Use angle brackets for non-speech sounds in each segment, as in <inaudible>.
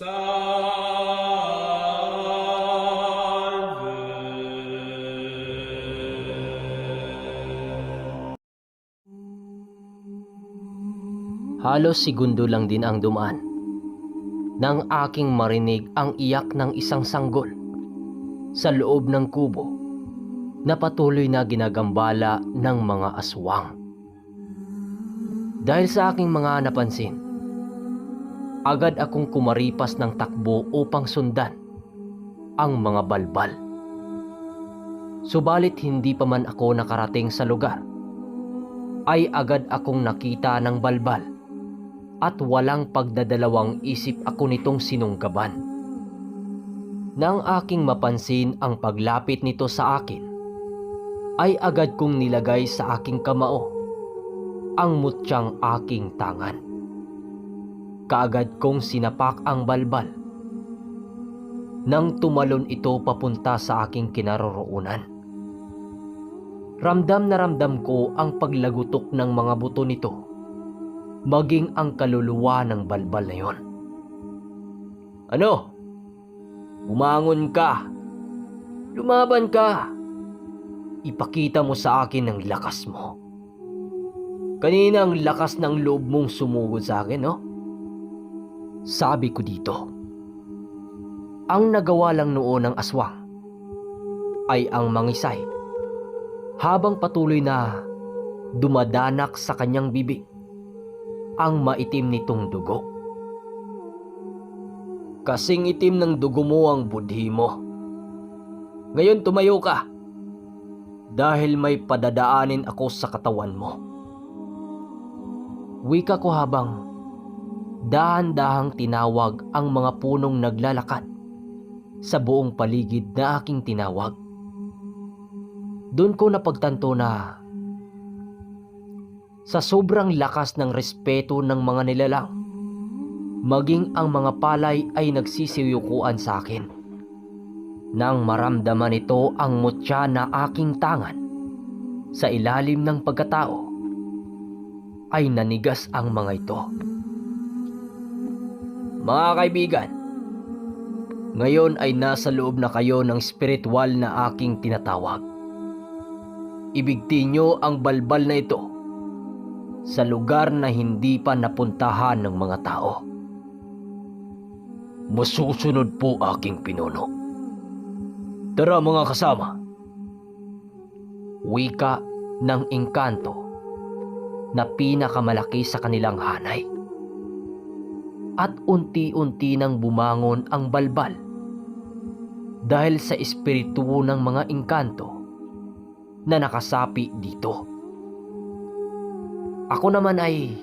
Halos segundo lang din ang dumaan. Nang aking marinig ang iyak ng isang sanggol sa loob ng kubo na patuloy na ginagambala ng mga aswang. Dahil sa aking mga napansin, agad akong kumaripas ng takbo upang sundan ang mga balbal. Subalit hindi pa man ako nakarating sa lugar, ay agad akong nakita ng balbal at walang pagdadalawang isip ako nitong sinunggaban. Nang aking mapansin ang paglapit nito sa akin, ay agad kong nilagay sa aking kamao ang mutyang aking tangan. Kaagad kong sinapak ang balbal. Nang tumalon ito papunta sa aking kinaroroonan. Ramdam na ramdam ko ang paglagutok ng mga buto nito maging ang kaluluwa ng balbal na yon. Ano? Bumangon ka. Lumaban ka. Ipakita mo sa akin ang lakas mo. Kanina ang lakas ng loob mong sumugod sa akin, no? Sabi ko dito. Ang nagawa lang noon ng aswang ay ang mangisay habang patuloy na dumadanak sa kanyang bibig ang maitim nitong dugo. Kasing itim ng dugo mo ang budhi mo. Ngayon tumayo ka. Dahil may padadaanin ako sa katawan mo. Wika ko habang dahan-dahang tinawag ang mga punong naglalakad sa buong paligid na aking tinawag. Doon ko napagtanto na sa sobrang lakas ng respeto ng mga nilalang. Maging ang mga palay ay nagsisiyukuan sa akin. Nang maramdaman ito ang mutya na aking tangan sa ilalim ng pagkatao, ay nanigas ang mga ito. Mga kaibigan, ngayon ay nasa loob na kayo ng spiritual na aking tinatawag. Ibigti nyo ang balbal na ito sa lugar na hindi pa napuntahan ng mga tao. Masusunod po aking pinuno. Tara mga kasama. Wika ng engkanto na pinakamalaki sa kanilang hanay. At unti-unti nang bumangon ang balbal dahil sa espiritu ng mga engkanto na nakasapi dito. Ako naman ay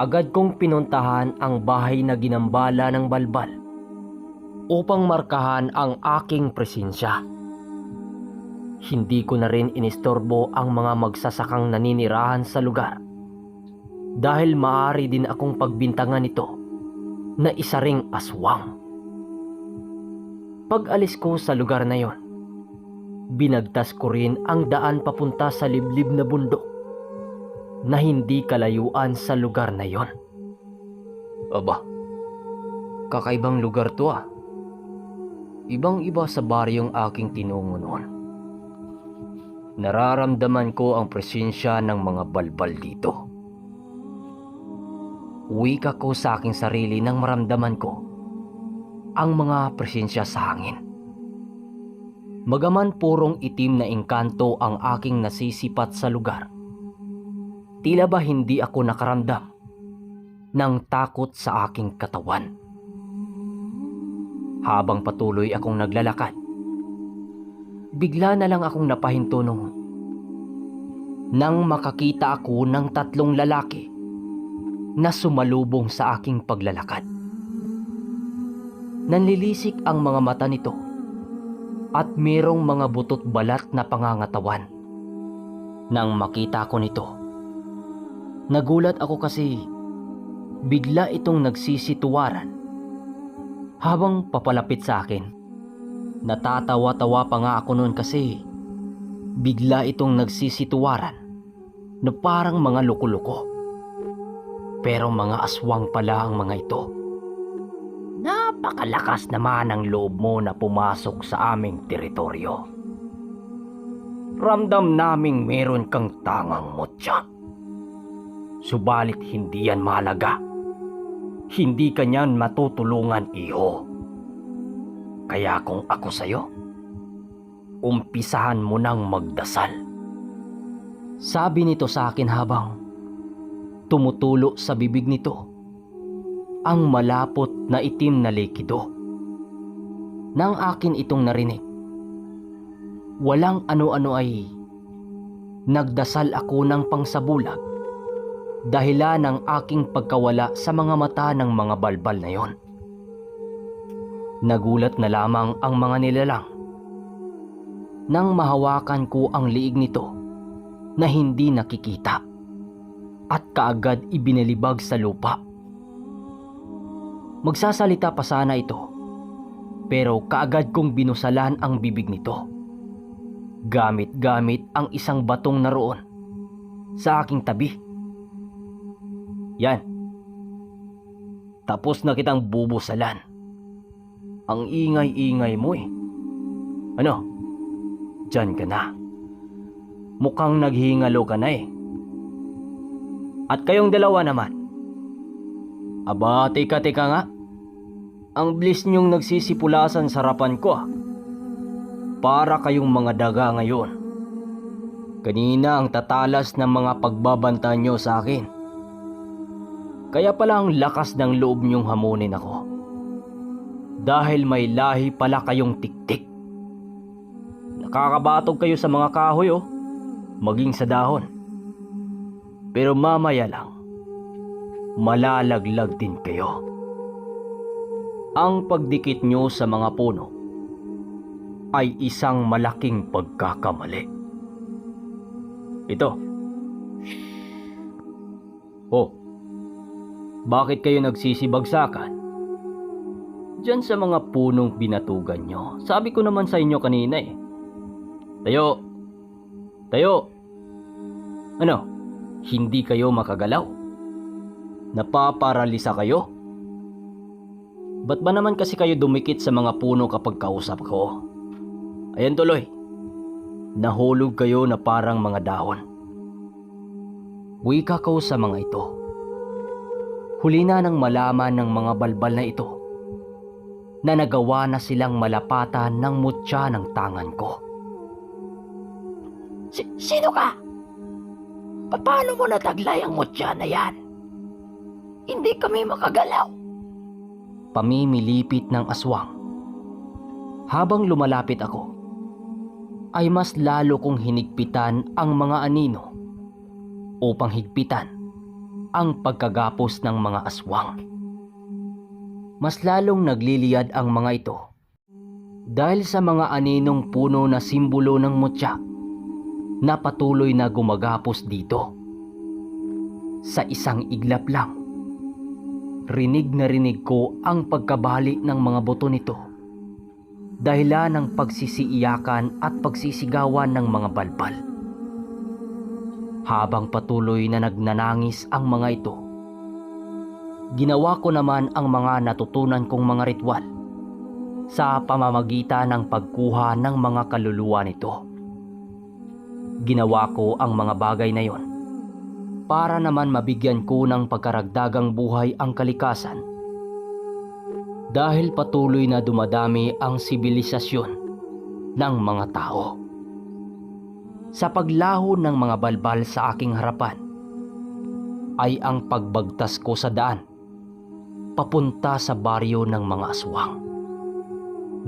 agad kong pinuntahan ang bahay na ginambala ng balbal upang markahan ang aking presensya. Hindi ko na rin inistorbo ang mga magsasakang naninirahan sa lugar dahil maaari din akong pagbintangan ito na isa ring aswang. Pag alis ko sa lugar na yon, binagtas ko rin ang daan papunta sa liblib na bundok na hindi kalayuan sa lugar na yon. Aba, kakaibang lugar to ah. Ibang iba sa baryong aking tinungo noon. Nararamdaman ko ang presensya ng mga balbal dito. Wika ko sa aking sarili nang maramdaman ko ang mga presensya sa hangin. Magaman purong itim na engkanto ang aking nasisipat sa lugar. Tila ba hindi ako nakaramdam ng takot sa aking katawan. Habang patuloy akong naglalakad, bigla na lang akong napahinto nung nang makakita ako ng tatlong lalaki na sumalubong sa aking paglalakad. Nanlilisik ang mga mata nito at merong mga butot balat na pangangatawan. Nang makita ko nito, nagulat ako kasi bigla itong nagsisituwaran habang papalapit sa akin. Natatawa-tawa pa nga ako noon kasi bigla itong nagsisituwaran na parang mga loko-loko. Pero mga aswang pala ang mga ito. Nap Napakalakas naman ang loob mo na pumasok sa aming teritoryo. Ramdam naming meron kang tangang mutya. Subalit hindi yan mahalaga. Hindi ka niyan matutulungan, iho. Kaya kung ako sa'yo, umpisahan mo nang magdasal. Sabi nito sa akin habang tumutulo sa bibig nito ang malapot na itim na likido. Nang akin itong narinig, walang ano-ano ay nagdasal ako ng pangsabulag dahilan ng aking pagkawala sa mga mata ng mga balbal na yon. Nagulat na lamang ang mga nilalang nang mahawakan ko ang liig nito na hindi nakikita at kaagad ibinalibag sa lupa. Magsasalita pa sana ito pero kaagad kong binusalan ang bibig nito. Gamit-gamit ang isang batong naroon sa aking tabi. Yan. Tapos na kitang bubusalan. Ang ingay-ingay mo eh. Ano? Diyan ka na. Mukhang naghihingalo ka na eh. At kayong dalawa naman. Aba, tika-tika nga. Ang bliss niyong nagsisipulasan sa harapan ko ah. Para kayong mga daga ngayon. Kanina ang tatalas ng mga pagbabanta niyo sa akin. Kaya pala ang lakas ng loob niyong hamunin ako. Dahil may lahi pala kayong tiktik. Nakakabatog kayo sa mga kahoy oh, maging sa dahon. Pero mamaya lang, malalaglag din kayo. Ang pagdikit nyo sa mga puno ay isang malaking pagkakamali. Ito. Oh, bakit kayo nagsisibagsakan? Diyan sa mga punong binatugan nyo. Sabi ko naman sa inyo kanina eh. Tayo! Tayo! Ano? Hindi kayo makagalaw? Napaparalisa kayo? Ba't ba naman kasi kayo dumikit sa mga puno kapag kausap ko? Ayan tuloy. Nahulog kayo na parang mga dahon. Wika ko sa mga ito. Huli na nang malaman ng mga balbal na ito na nagawa na silang malapatan ng mutya ng tangan ko. Si- sino ka? Pa- Paano mo nataglay ang mutya na yan? Hindi kami makagalaw. Pamimilipit ng aswang. Habang lumalapit ako, ay mas lalo kong hinigpitan ang mga anino upang higpitan ang pagkagapos ng mga aswang. Mas lalong nagliliyad ang mga ito dahil sa mga aninong puno na simbolo ng mutya na patuloy na gumagapos dito. Sa isang iglap lang, rinig na rinig ko ang pagkabali ng mga buto nito dahilan ng pagsisiiyakan at pagsisigawan ng mga balbal. Habang patuloy na nagnanangis ang mga ito, ginawa ko naman ang mga natutunan kong mga ritual sa pamamagitan ng pagkuha ng mga kaluluwa nito. Ginawa ko ang mga bagay na yon para naman mabigyan ko ng pagkaragdagang buhay ang kalikasan. Dahil patuloy na dumadami ang sibilisasyon ng mga tao. Sa paglaho ng mga balbal sa aking harapan ay ang pagbagtas ko sa daan papunta sa baryo ng mga aswang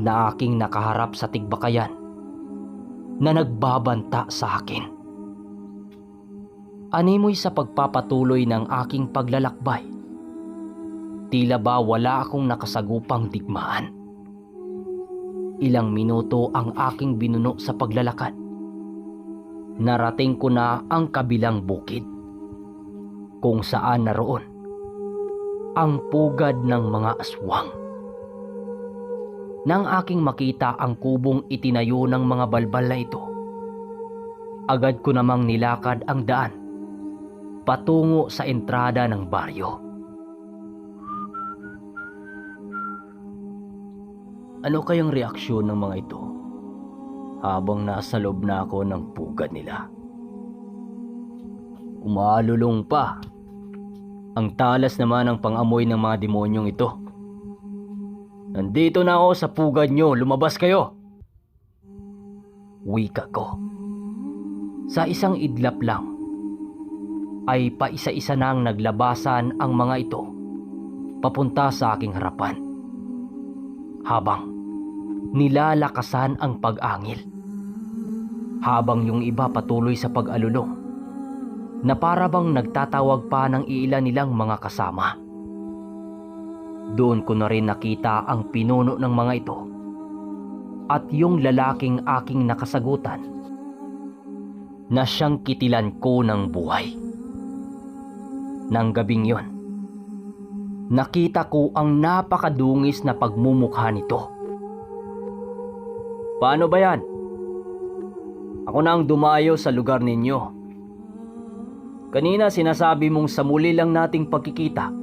na aking nakaharap sa tigbakayan na nagbabanta sa akin. Animoy sa pagpapatuloy ng aking paglalakbay Tila ba wala akong nakasagupang digmaan. Ilang minuto ang aking binuno sa paglalakad. Narating ko na ang kabilang bukid. Kung saan naroon ang pugad ng mga aswang. Nang aking makita ang kubong itinayo ng mga balbal na ito, agad ko namang nilakad ang daan patungo sa entrada ng baryo. Ano kayang reaksyon ng mga ito habang nasa loob na ako ng pugad nila? Umalulong pa. Ang talas naman ng pangamoy ng mga demonyong ito. Nandito na ako sa pugad nyo, lumabas kayo. Wika ko. Sa isang idlap lang, ay paisa-isa nang naglabasan ang mga ito papunta sa aking harapan. Habang nilalakasan ang pag-angil. Habang yung iba patuloy sa pag-alulong na para bang nagtatawag pa ng iilan nilang mga kasama. Doon ko na rin nakita ang pinuno ng mga ito at yung lalaking aking nakasagutan na siyang kitilan ko ng buhay. Nang gabing yon, nakita ko ang napakadungis na pagmumukha nito. Paano ba yan? Ako na ang dumayo sa lugar ninyo. Kanina sinasabi mong sa muli lang nating pagkikita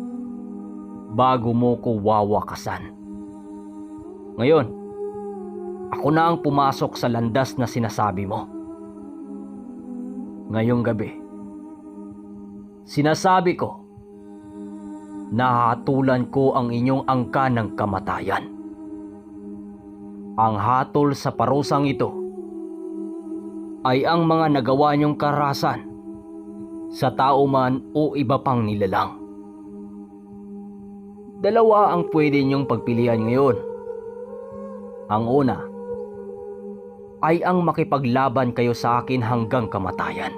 bago mo ko wawakasan. Ngayon, ako na ang pumasok sa landas na sinasabi mo. Ngayong gabi, sinasabi ko, nahatulan ko ang inyong angka ng kamatayan. Ang hatol sa parusang ito ay ang mga nagawa niyong karasan sa tao man o iba pang nilalang. Dalawa ang pwede niyong pagpilian ngayon. Ang una ay ang makipaglaban kayo sa akin hanggang kamatayan.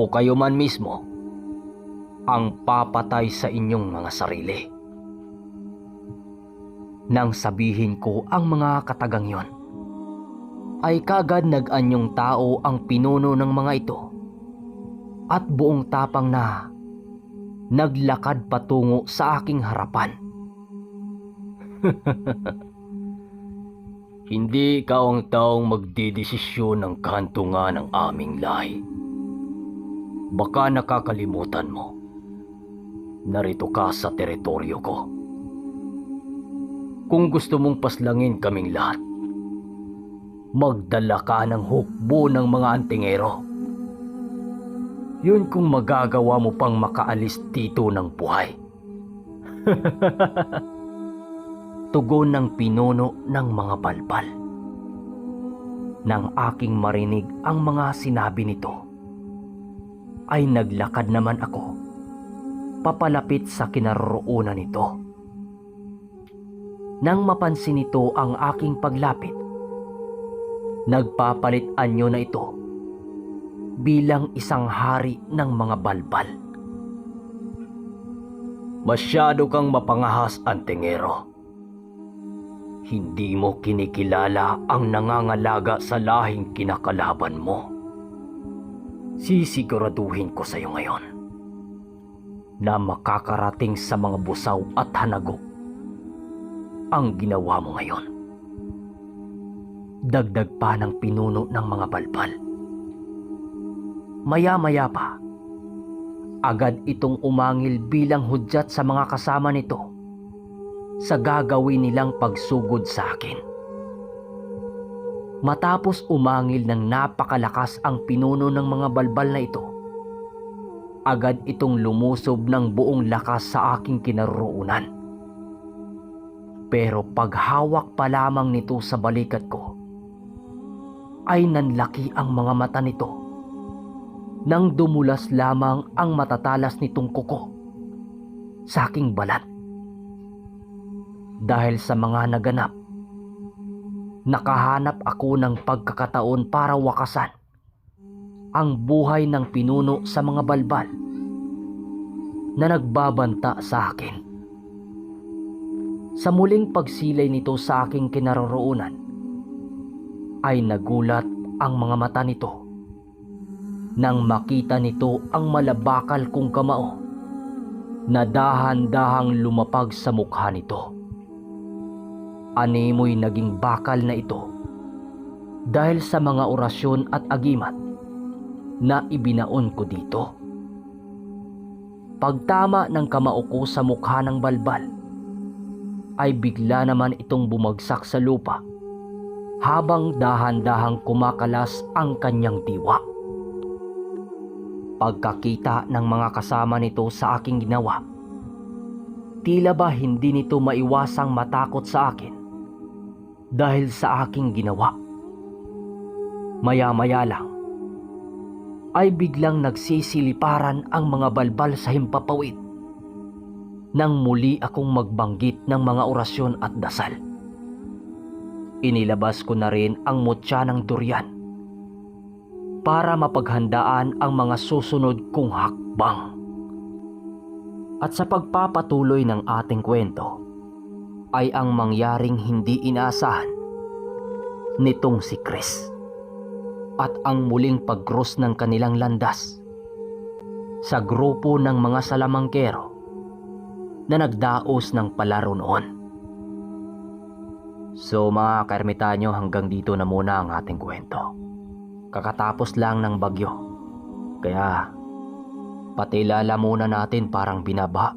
O kayo man mismo ang papatay sa inyong mga sarili. Nang sabihin ko ang mga katagang yon, ay kagad nag-anyong tao ang pinuno ng mga ito at buong tapang na naglakad patungo sa aking harapan. <laughs> Hindi ikaw ang taong magdidesisyon ng kantunga ng aming lahi. Baka nakakalimutan mo. Narito ka sa teritoryo ko. Kung gusto mong paslangin kaming lahat, magdala ka ng hukbo ng mga antingero. Yun kung magagawa mo pang makaalis dito ng buhay. <laughs> Tugon ng pinuno ng mga balbal. Nang aking marinig ang mga sinabi nito, ay naglakad naman ako papalapit sa kinaroroonan nito. Nang mapansin nito ang aking paglapit, nagpapalit anyo na ito bilang isang hari ng mga balbal. Masyado kang mapangahas, Antingero. Hindi mo kinikilala ang nangangalaga sa lahing kinakalaban mo. Sisiguraduhin ko sa iyo ngayon na makakarating sa mga busaw at hanago ang ginawa mo ngayon. Dagdag pa ng pinuno ng mga balbal. Maya-maya pa, agad itong umangil bilang hudyat sa mga kasama nito sa gagawin nilang pagsugod sa akin. Matapos umangil ng napakalakas ang pinuno ng mga balbal na ito, agad itong lumusob ng buong lakas sa aking kinaroroonan. Pero paghawak pa lamang nito sa balikat ko, ay nanlaki ang mga mata nito nang dumulas lamang ang matatalas nitong kuko sa aking balat. Dahil sa mga naganap, nakahanap ako ng pagkakataon para wakasan ang buhay ng pinuno sa mga balbal na nagbabanta sa akin. Sa muling pagsilay nito sa aking kinaroroonan, ay nagulat ang mga mata nito nang makita nito ang malabakal kong kamao na dahan-dahang lumapag sa mukha nito. Animoy naging bakal na ito dahil sa mga orasyon at agimat na ibinaon ko dito. Pagtama ng kamao ko sa mukha ng balbal, ay bigla naman itong bumagsak sa lupa habang dahan-dahang kumakalas ang kanyang diwa. Pagkakita ng mga kasama nito sa aking ginawa, tila ba hindi nito maiwasang matakot sa akin dahil sa aking ginawa. Maya-maya lang ay biglang nagsisiliparan ang mga balbal sa himpapawid nang muli akong magbanggit ng mga orasyon at dasal. Inilabas ko na rin ang mutya ng durian para mapaghandaan ang mga susunod kong hakbang. At sa pagpapatuloy ng ating kwento, ay ang mangyaring hindi inaasahan nitong si Chris at ang muling pag-cross ng kanilang landas sa grupo ng mga salamangkero na nagdaos ng palaro noon. So mga kaermitanyo hanggang dito na muna ang ating kwento. Kakatapos lang ng bagyo. Kaya pati lalamunan natin parang binaba.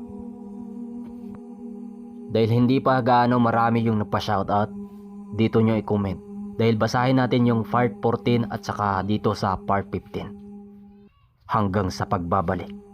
Dahil hindi pa gaano marami yung nagpa-shoutout, dito nyo i-comment. Dahil basahin natin yung part 14 at saka dito sa part 15. Hanggang sa pagbabalik.